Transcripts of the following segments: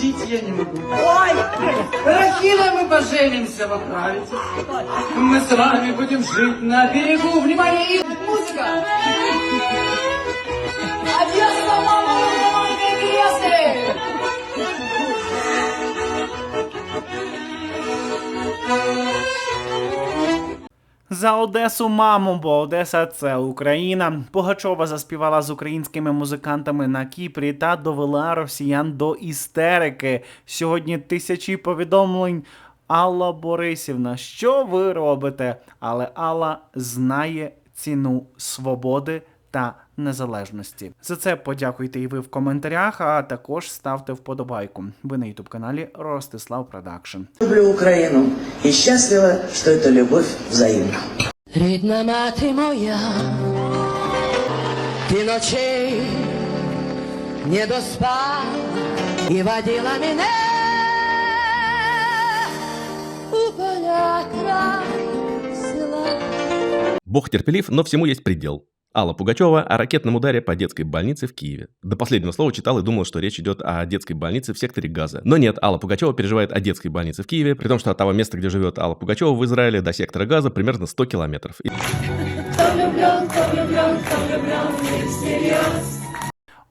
жить я не могу. Ой, Рахила, мы поженимся в Оправите. Мы с вами будем жить на берегу. Внимание, и музыка. За Одесу маму, бо Одеса це Україна. Пугачова заспівала з українськими музикантами на Кіпрі та довела росіян до істерики. Сьогодні тисячі повідомлень. Алла Борисівна, що ви робите? Але Алла знає ціну свободи та незалежності. За це подякуйте і ви в коментарях, а також ставте вподобайку. Ви на ютуб каналі Ростислав Продакшн. Люблю Украину и счастлива, что эта любовь взаимна. Рідна мати моя, ти ночей не доспав і водила мене у поля край. Бог терпелив, но всему есть предел. Алла Пугачева о ракетном ударе по детской больнице в Киеве. До последнего слова читал и думал, что речь идет о детской больнице в секторе Газа. Но нет, Алла Пугачева переживает о детской больнице в Киеве, при том, что от того места, где живет Алла Пугачева в Израиле, до сектора Газа примерно 100 километров. И-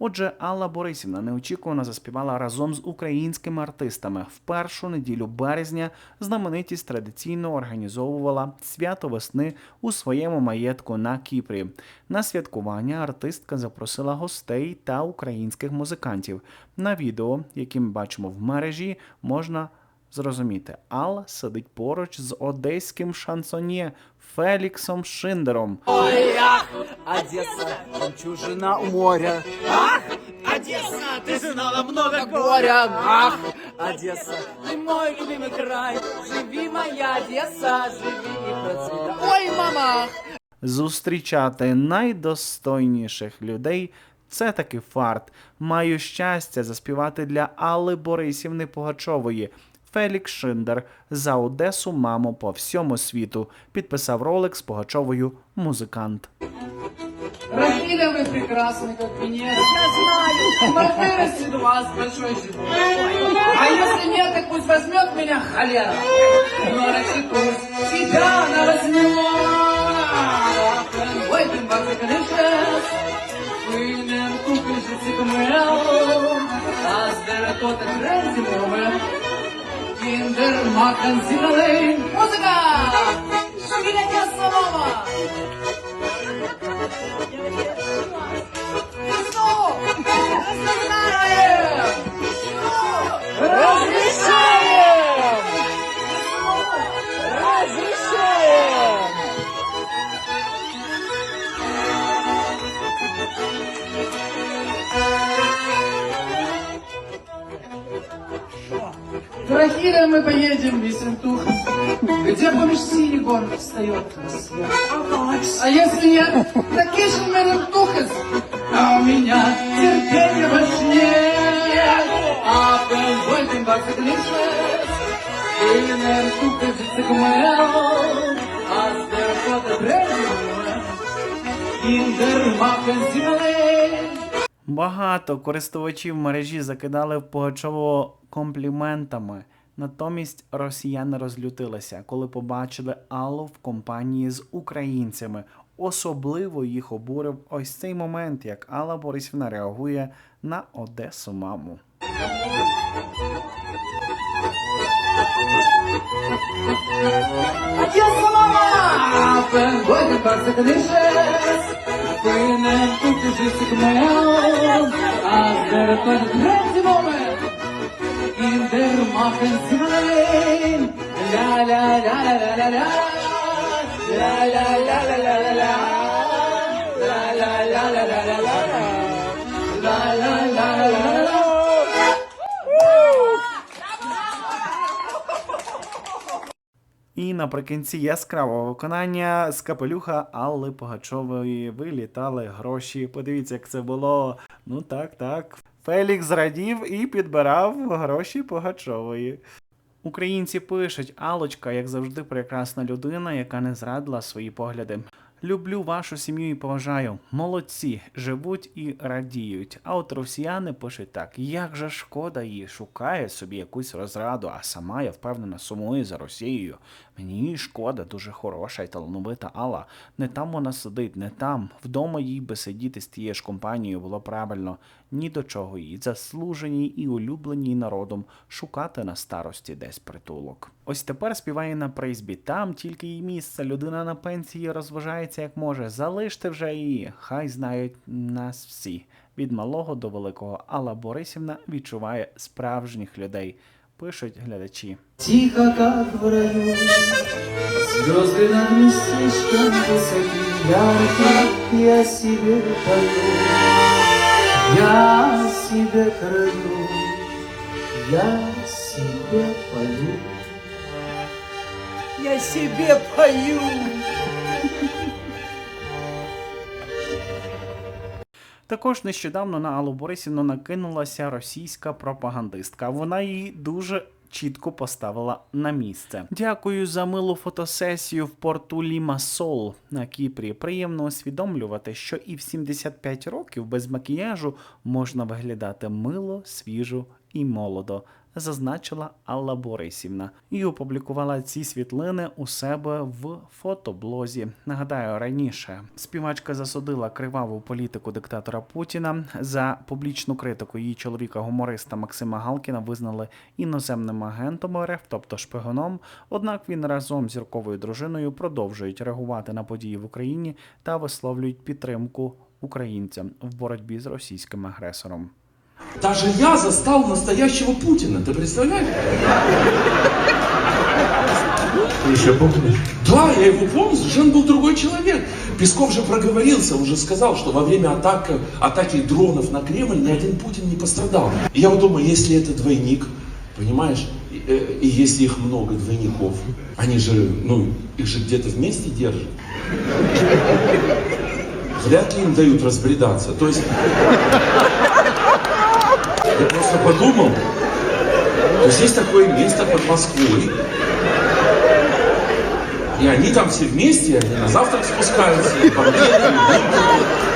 Отже, Алла Борисівна неочікувано заспівала разом з українськими артистами. В першу неділю березня знаменитість традиційно організовувала свято весни у своєму маєтку на Кіпрі. На святкування артистка запросила гостей та українських музикантів. На відео, яке ми бачимо в мережі, можна зрозуміти. Алла сидить поруч з одеським шансоньє Феліксом Шиндером. Ой, ах, Одесса, жемчужина у моря. Ах, Одесса, ты знала много горя. Ах, Одесса, ты мой любимый край. Живи, моя Одесса, живи и процветай. Ой, мама! Зустрічати найдостойніших людей це таки фарт. Маю щастя заспівати для Алли Борисівни Пугачової. Фелікс Шиндер за Одесу маму по всьому світу. Підписав ролик з Пугачовою музикант. Рахиля, вы прекрасны, как Венера. Я знаю. Но вырастет у вас большой живот. А если нет, так пусть возьмет меня холера. Но рассекусь, тебя она возьмет. Ой, ты бабка, конечно, Пыльным купишь сикмел. А сдеркота крезимове. Kinder maken zinneleen muzika! Świlenia salowa! Sto! Sto! Sto! Sto! Рахиля мы поедем в Весентухов, где помеж синий гор встает рассвет. А если нет, так ищем Мерентухас, а у меня терпение больше нет. А Вольтен Баксик Лишес, и Мерентухас Зигмел, а Сдеркота Дрезина, Индер Макен Багато користувачів мережі закидали в Пугачову компліментами. Натомість росіяни розлютилися, коли побачили Аллу в компанії з українцями. Особливо їх обурив ось цей момент, як Алла Борисівна реагує на Одесу маму. Одесса, мама! Пыльным купишь сигнал, а Ля-ля-ля-ля-ля-ля-ля, ля-ля-ля-ля-ля-ля. І наприкінці яскравого виконання з капелюха Алли Пугачової вилітали гроші. Подивіться, як це було. Ну так, так. Фелікс зрадів і підбирав гроші Пугачової. Українці пишуть, Алочка, як завжди, прекрасна людина, яка не зрадила свої погляди. Люблю вашу сім'ю і поважаю. Молодці, живуть і радіють. А от росіяни пишуть так: як же шкода їй шукає собі якусь розраду, а сама я впевнена сумує за Росією. Мені шкода, дуже хороша і талановита Алла. Не там вона сидить, не там. Вдома їй би сидіти з тією ж компанією було правильно. Ні до чого їй заслуженій і улюбленій народом шукати на старості десь притулок. Ось тепер співає на призбі. Там тільки її місце. Людина на пенсії розважається як може. Залиште вже її. Хай знають нас всі. Від малого до великого Алла Борисівна відчуває справжніх людей. Пишуть глядачі. Тихо, как в раю, звезды над местечком высоки, яркие, я себе пою, я себе краю, я себе пою. Я себе пою. Також нещодавно на Аллу Борисівну накинулася російська пропагандистка. Вона її дуже. Чітко поставила на місце. Дякую за милу фотосесію в порту Лімасол на Кіпрі. Приємно усвідомлювати, що і в 75 років без макіяжу можна виглядати мило, свіжо і молодо, зазначила Алла Борисівна і опублікувала ці світлини у себе в фотоблозі. Нагадаю, раніше співачка засудила криваву політику диктатора Путіна за публічну критику її чоловіка-гумориста Максима Галкіна визнали іноземним агентом РФ, тобто шпигуном. Однак він разом з зірковою дружиною продовжують реагувати на події в Україні та висловлюють підтримку українцям в боротьбі з російським агресором. Даже я застал настоящего Путина, ты представляешь? Ты еще помнишь? Да, я его помню, совершенно был другой человек. Песков же проговорился, уже сказал, что во время атаки, атаки дронов на Кремль ни один Путин не пострадал. И я вот думаю, если это двойник, понимаешь, и, э, и если их много двойников, они же, ну, их же где-то вместе держат. Вряд ли им дают разбредаться. То есть... Я просто подумал, то есть есть такое место под Москвой, и они там все вместе, они на завтрак спускаются, и винки.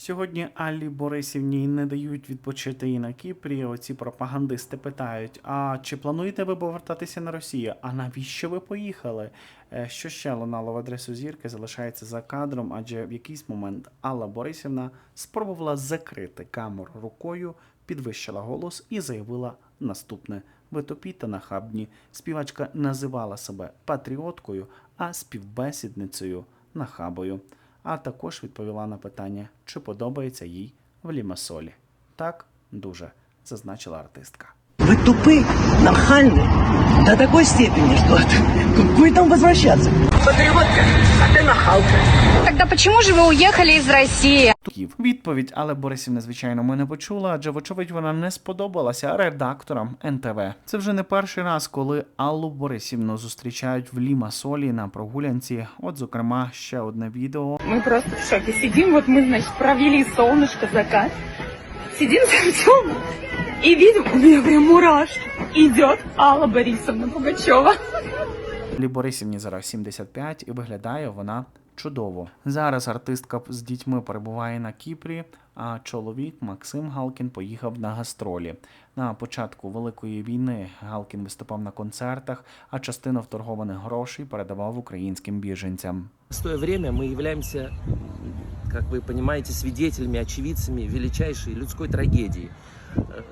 Сьогодні Аллі Борисівні не дають відпочити і на Кіпрі. Оці пропагандисти питають: а чи плануєте ви повертатися на Росію? А навіщо ви поїхали? Е, Що ще лунало в адресу зірки залишається за кадром, адже в якийсь момент Алла Борисівна спробувала закрити камеру рукою, підвищила голос і заявила наступне: ви тупі та нахабні. Співачка називала себе патріоткою, а співбесідницею нахабою а також відповіла на питання, чи подобається їй в Лімасолі. Так, дуже, зазначила артистка. Вы тупы, нахальны, до такой степени, что какой там возвращаться? Патриотка, а ты нахалка. Тогда почему же вы уехали из России? Київ. Відповідь але Борисівна, звичайно, ми не почула, адже вочевидь вона не сподобалася редакторам НТВ. Це вже не перший раз, коли Аллу Борисівну зустрічають в Лімасолі на прогулянці. От, зокрема, ще одне відео. Мы просто в шоке сидим, вот мы, значит, провели солнышко, закат. Сидим с Артемом и видим, у меня прям мурашки. Идет Алла Борисовна Пугачева. Лі Борисівні зараз 75 і виглядає вона чудово. Зараз артистка з дітьми перебуває на Кіпрі, а чоловік Максим Галкін поїхав на гастролі. На початку Великої війни Галкін виступав на концертах, а частину вторгованих грошей передавав українським біженцям. В то время мы являемся, м, как вы понимаете, свидетелями, очевидцами величайшей людской трагедии, э,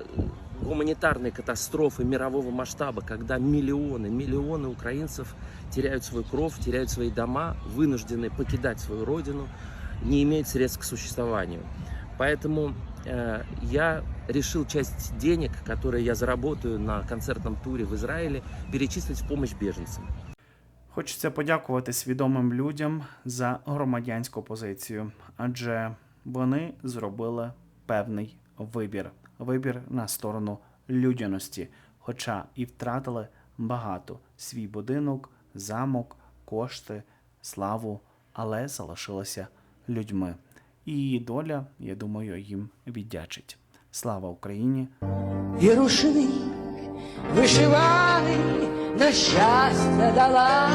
гуманитарной катастрофы мирового масштаба, когда миллионы, миллионы украинцев теряют свой кров, теряют свои дома, вынуждены покидать свою родину, не имеют средств к существованию. Поэтому э, я решил часть денег, которые я заработаю на концертном туре в Израиле, перечислить в помощь беженцам. Хочеться подякувати свідомим людям за громадянську позицію, адже вони зробили певний вибір вибір на сторону людяності, хоча і втратили багато свій будинок, замок, кошти, славу, але залишилися людьми. І її доля, я думаю, їм віддячить. Слава Україні! І вишиваний на щастя дала.